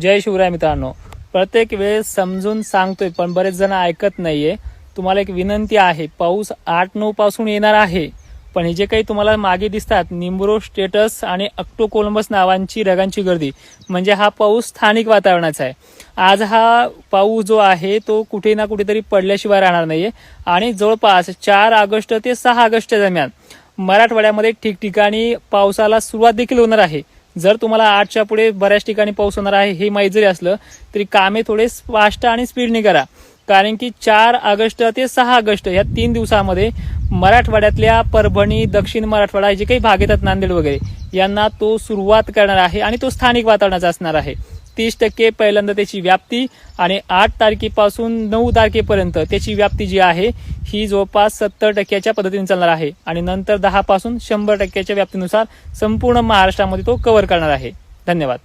जय शिवराय मित्रांनो. प्रत्येक वेळेस समजून सांगतोय पण बरेच जण ऐकत नाहीये. तुम्हाला एक विनंती आहे पाऊस आठ नऊ पासून येणार आहे. पण हे जे काही तुम्हाला मागे दिसतात निंब्रो स्टेटस आणि अक्टोकोलंबस नावांची रगांची गर्दी म्हणजे हा पाऊस स्थानिक वातावरणाचा आहे. आज हा पाऊस जो आहे तो कुठे ना कुठेतरी पडल्याशिवाय राहणार नाहीये. आणि जवळपास चार ऑगस्ट ते सहा ऑगस्ट दरम्यान मराठवाड्यामध्ये ठिकठिकाणी पावसाला सुरुवात देखील होणार आहे. जर तुम्हाला आठच्या पुढे बऱ्याच ठिकाणी पाऊस होणार आहे हे माहीत जरी असलं तरी कामे थोडे फास्ट आणि स्पीडने करा. कारण की चार ऑगस्ट ते सहा ऑगस्ट या तीन दिवसामध्ये मराठवाड्यातल्या परभणी दक्षिण मराठवाडा जे काही भाग येतात नांदेड वगैरे यांना तो सुरुवात करणार आहे आणि तो स्थानिक वातावरणाचा असणार आहे. तीस टक्के पहिल्यांदा त्याची व्याप्ती आणि आठ तारखेपासून नऊ तारखेपर्यंत त्याची व्याप्ती जी आहे ही जवळपास सत्तर टक्क्याच्या पद्धतीने चालणार आहे. आणि नंतर दहा पासून शंभर टक्क्याच्या व्याप्तीनुसार संपूर्ण महाराष्ट्रामध्ये तो कव्हर करणार आहे. धन्यवाद.